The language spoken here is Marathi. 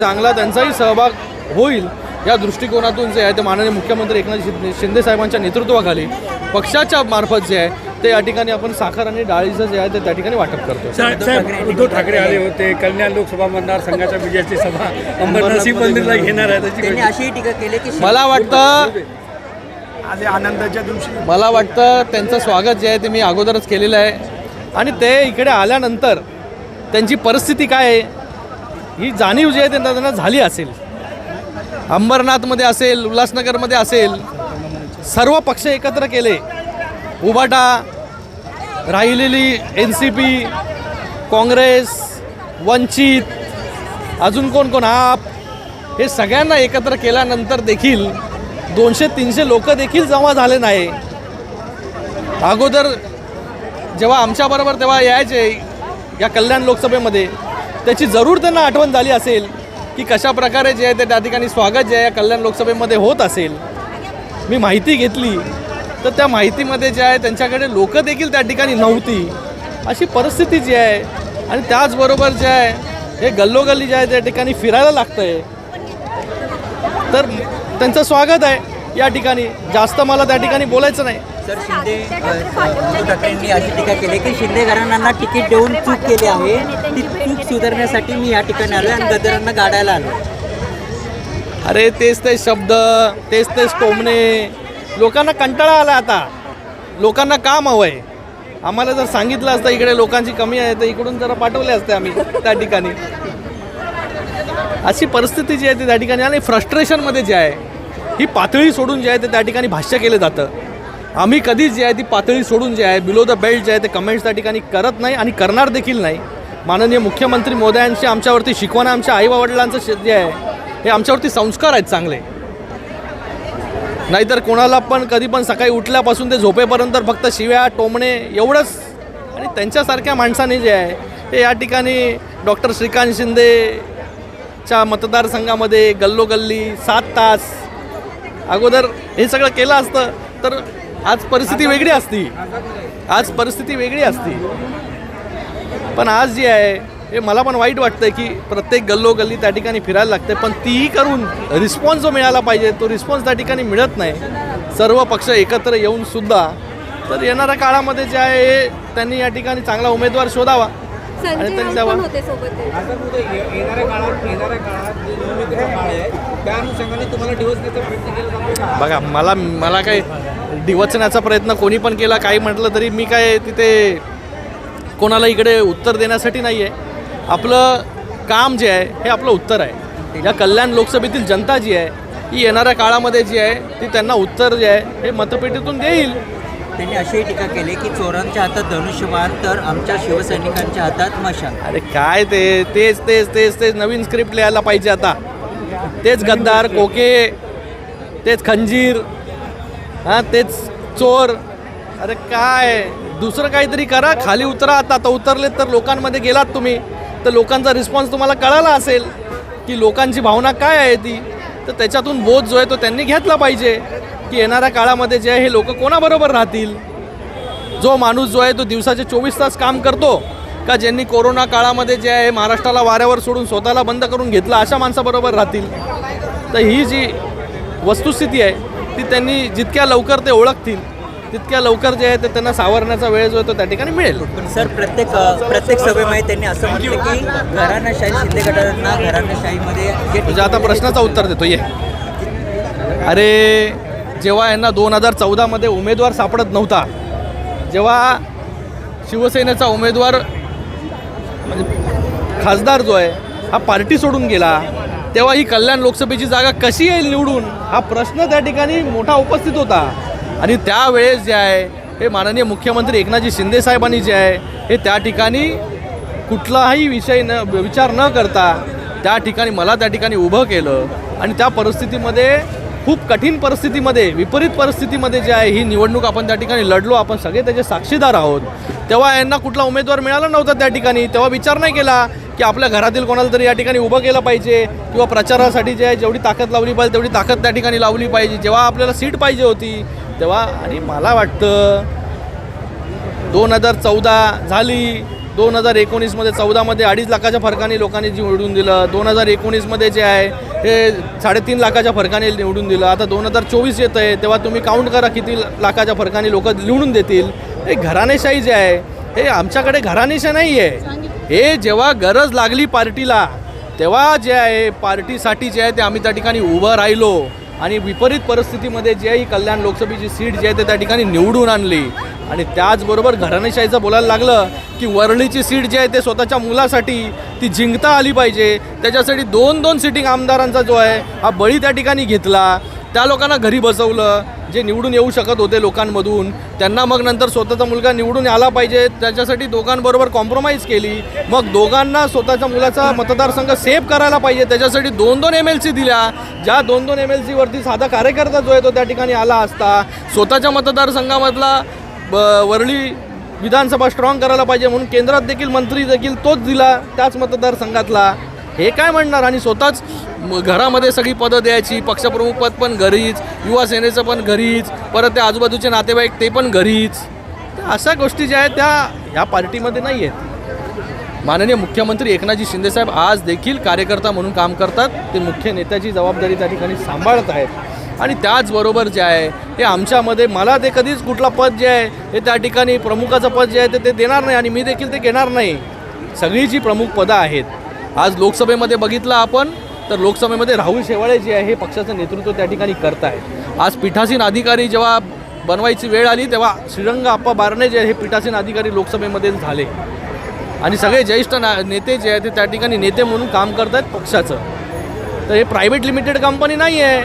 चांगला त्यांचाही सहभाग होईल या दृष्टिकोनातून जे आहे ते माननीय मुख्यमंत्री एकनाथ शिंदे साहेबांच्या नेतृत्वाखाली पक्षाच्या मार्फत जे आहे ते या ठिकाणी आपण साखर आणि डाळीचं जे आहे ते त्या ठिकाणी वाटप करतो उद्धव ठाकरे आले होते कल्याण लोकसभा मतदारसंघाच्या विजयाची सभा अंबरनाथ मंदिरला घेणार आहे त्याची त्यांनी अशीही टीका केली की मला वाटतं आनंदाच्या दिवशी मला वाटतं त्यांचं स्वागत जे आहे ते मी अगोदरच केलेलं आहे. आणि ते इकडे आल्यानंतर त्यांची परिस्थिती काय आहे? ही जाणीव जी आहे त्यांना त्यांना झाली असेल. अंबरनाथमध्ये असेल उल्हासनगरमध्ये असेल सर्व पक्ष एकत्र केले. उबाटा राहिलेली N C P Congress Vanchit अजून कोण कोण? आप. हे सगळ्यांना एकत्र केल्यानंतर देखील दोनशे तीनशे लोक देखील जमा झाले नाही. अगोदर जेव्हा आमच्याबरोबर तेव्हा यायचे या कल्याण लोकसभेमध्ये त्याची जरूर त्यांना आठवण झाली असेल की कशा प्रकारे जे आहे ते त्या ठिकाणी स्वागत जे आहे या कल्याण लोकसभेमध्ये होत असेल. मी माहिती घेतली. तर त्या माहितीमध्ये जे आहे त्यांच्याकडे लोक देखील त्या ठिकाणी नव्हती. अशी परिस्थिती जी आहे आणि त्याचबरोबर जे आहे हे गल्लोगल्ली जे आहे त्या ठिकाणी फिरायला लागतं आहे तर त्यांचं स्वागत आहे. या ठिकाणी. जास्त मला त्या ठिकाणी बोलायचं नाही. सर शिंदे ठाकरेंनी अशी टीका केली की शिंदे घराण्यांना तिकीट देऊन चूक केली आहे. ती चूक सुधारण्यासाठी मी या ठिकाणी आलो आणि गद्दारांना गाडायला आलो अरे तेच तेच शब्द तेच तेच टोमणे लोकांना कंटाळा आला आता. लोकांना काम हवं आहे आम्हाला जर सांगितलं असतं इकडे लोकांची कमी आहे तर इकडून जरा पाठवले असते आम्ही त्या ठिकाणी. अशी परिस्थिती जी आहे ती त्या ठिकाणी आणि फ्रस्ट्रेशनमध्ये जे आहे ही पातळी सोडून जे आहे ते त्या ठिकाणी भाष्य केलं जातं. आम्ही कधीच जे आहे ती पातळी सोडून जे आहे बिलो द बेल्ट जे आहे ते कमेंट्स त्या ठिकाणी करत नाही आणि करणार देखील नाही. माननीय मुख्यमंत्री मोदयांची आमच्यावरती शिकवणं आमच्या आईवडिलांचं जे आहे हे आमच्यावरती संस्कार आहेत चांगले. नाहीतर कोणाला पण कधी पण सकाळी उठल्यापासून ते झोपेपर्यंत फक्त शिव्या टोमणे एवढंच. आणि त्यांच्यासारख्या माणसाने जे आहे ते या ठिकाणी डॉक्टर श्रीकांत शिंदेच्या मतदारसंघामध्ये गल्लोगल्ली सात तास अगोदर हे सगळं केलं असतं तर आज परिस्थिती वेगळी असती. आज परिस्थिती वेगळी असती. पण आज जी आहे हे मला पण वाईट वाटतं की प्रत्येक गल्लोगल्ली त्या ठिकाणी फिरायला लागते पण तीही करून रिस्पॉन्स जो मिळाला पाहिजे तो रिस्पॉन्स त्या ठिकाणी मिळत नाही. सर्व पक्ष एकत्र येऊन सुद्धा तर येणाऱ्या काळामध्ये जे आहे हे त्यांनी या ठिकाणी चांगला उमेदवार शोधावा. आणि त्यांनी द्यावा. येणाऱ्या काळात येणाऱ्या काळात त्या अनुषंगाने तुम्हाला दिवस देण्याचा प्रयत्न केला जातो? का? बघा मला मला काय डिवचण्याचा प्रयत्न कोणी पण केला काही म्हटलं तरी मी काय तिथे कोणाला इकडे उत्तर देण्यासाठी नाही आहे आपलं काम जे आहे हे आपलं उत्तर आहे. या कल्याण लोकसभेतील जनता जी आहे ही येणाऱ्या काळामध्ये जी आहे ती त्यांना उत्तर जे आहे हे मतपेटीतून देईल. त्यांनी अशीही टीका केली की चोरांच्या हातात धनुष्यबाण तर आमच्या शिवसैनिकांच्या हातात मशाल. अरे काय ते तेच तेच तेच तेच नवीन स्क्रिप्ट लिहायला पाहिजे आता. तेच गद्दार कोके तेच खंजीर हां तेच चोर. अरे काय? दुसरं काहीतरी करा खाली उतरा आता. आता उतरलेत तर लोकांमध्ये गेलात तुम्ही. तर लोकांचा रिस्पॉन्स तुम्हाला कळाला असेल की लोकांची भावना काय आहे ती. तर त्याच्यातून बोध जो आहे तो त्यांनी घेतला पाहिजे की येणाऱ्या काळामध्ये जे आहे हे लोक कोणाबरोबर राहतील? जो माणूस जो आहे तो दिवसाचे चोवीस तास काम करतो का ज्यांनी कोरोना काळामध्ये जे आहे महाराष्ट्राला वाऱ्यावर सोडून स्वतःला बंद करून घेतलं अशा माणसाबरोबर राहतील? तर ही जी वस्तुस्थिती आहे ती त्यांनी जितक्या लवकर ते ओळखतील तितक्या लवकर जे आहे ते त्यांना सावरण्याचा वेळ जो आहे तो त्या ठिकाणी मिळेल. सर प्रत्येक प्रत्येक सभेमध्ये त्यांनी असं म्हटलं की घराण्याशाही शिंदे गटांना घराण्याशाहीमध्ये जे म्हणजे आता प्रश्नाचं उत्तर देतो ये. अरे जेव्हा यांना दोन हजार चौदामध्ये उमेदवार सापडत नव्हता जेव्हा शिवसेनेचा उमेदवार म्हणजे खासदार जो आहे हा पार्टी सोडून गेला तेव्हा ही कल्याण लोकसभेची जागा कशी येईल निवडून हा प्रश्न त्या ठिकाणी मोठा उपस्थित होता. आणि त्यावेळेस जे आहे हे माननीय मुख्यमंत्री एकनाथजी शिंदे साहेबांनी जे आहे हे त्या ठिकाणी कुठलाही विषय न विचार न करता त्या ठिकाणी मला त्या ठिकाणी उभं केलं. आणि त्या परिस्थितीमध्ये खूप कठीण परिस्थितीमध्ये विपरीत परिस्थितीमध्ये जे आहे ही निवडणूक आपण त्या ठिकाणी लढलो आपण सगळे त्याचे साक्षीदार आहोत. तेव्हा यांना कुठला उमेदवार मिळाला नव्हता त्या ठिकाणी. तेव्हा विचार नाही केला की आपल्या घरातील कोणाला तरी या ठिकाणी उभं केलं पाहिजे किंवा प्रचारासाठी जे आहे जेवढी ताकद लावली पाहिजे तेवढी ताकद त्या ठिकाणी लावली पाहिजे. जेव्हा आपल्याला सीट पाहिजे होती तेव्हा आणि मला वाटतं दोन हजार चौदा झाली. दोन हजार एकोणीसमध्ये चौदामध्ये अडीच लाखाच्या फरकाने लोकांनी निवडून दिलं. दोन हजार एकोणीसमध्ये जे आहे हे साडेतीन लाखाच्या फरकाने निवडून दिलं. आता दोन हजार चोवीस येतं आहे तेव्हा तुम्ही काउंट करा किती लाखाच्या फरकाने लोक निवडून देतील. हे घराणेशाही जे आहे हे आमच्याकडे घराणेशा नाही आहे हे जेव्हा गरज लागली पार्टीला तेव्हा जे आहे पार्टीसाठी जे आहे ते आम्ही त्या ठिकाणी उभं राहिलो. आणि विपरीत परिस्थितीमध्ये जे ही कल्याण लोकसभेची सीट जी आहे ते त्या ठिकाणी निवडून आणली. आणि त्याचबरोबर घराणेशाहीचं बोलायला लागलं की वरळीची सीट जी आहे ते स्वतःच्या मुलासाठी ती जिंकता आली पाहिजे. त्याच्यासाठी दोन दोन सिटिंग आमदारांचा जो आहे हा बळी त्या ठिकाणी घेतला. त्या लोकांना घरी बसवलं जे निवडून येऊ शकत होते लोकांमधून त्यांना मग नंतर स्वतःचा मुलगा निवडून आला पाहिजे. त्याच्यासाठी दोघांबरोबर कॉम्प्रोमाइज केली. मग दोघांना स्वतःच्या मुलाचा मतदारसंघ सेव्ह करायला पाहिजे. त्याच्यासाठी दोन दोन एम एल सी दिल्या. ज्या दोन दोन एम एल सीवरती साधा कार्यकर्ता जो आहे तो त्या ठिकाणी आला असता स्वतःच्या मतदारसंघामधला ब वरळी विधानसभा स्ट्रॉंग करायला पाहिजे म्हणून केंद्रात देखील मंत्री देखील तोच दिला त्याच मतदारसंघातला. हे काय म्हणणार? आणि स्वतःच घरामध्ये सगळी पदं द्यायची पक्षप्रमुख पद पण घरीच युवा सेनेचं पण घरीच परत ते आजूबाजूचे नातेवाईक ते पण घरीच. अशा गोष्टी ज्या आहेत त्या ह्या पार्टीमध्ये नाही आहेत. माननीय मुख्यमंत्री एकनाथजी शिंदेसाहेब आज देखील कार्यकर्ता म्हणून काम करतात. ते मुख्य नेत्याची जबाबदारी त्या ठिकाणी सांभाळत आहेत. आणि त्याचबरोबर जे आहे हे आमच्यामध्ये मला ते कधीच कुठला पद जे आहे हे त्या ठिकाणी प्रमुखाचं पद जे आहे ते ते देणार नाही. आणि मी देखील ते घेणार नाही. सगळी जी प्रमुख पदं आहेत आज लोकसभेमध्ये बघितलं आपण तर लोकसभेमध्ये राहुल शेवाळे जे आहे हे पक्षाचं नेतृत्व त्या ठिकाणी करत आहेत आज पीठासीन अधिकारी जेव्हा बनवायची वेळ आली तेव्हा श्रीरंग आप्पा बारणे जे आहे हे पीठासीन अधिकारी लोकसभेमध्ये झाले. आणि सगळे ज्येष्ठ ना नेते जे आहेत ते त्या ठिकाणी नेते म्हणून काम करत आहेत पक्षाचं. तर हे प्रायव्हेट लिमिटेड कंपनी नाही आहे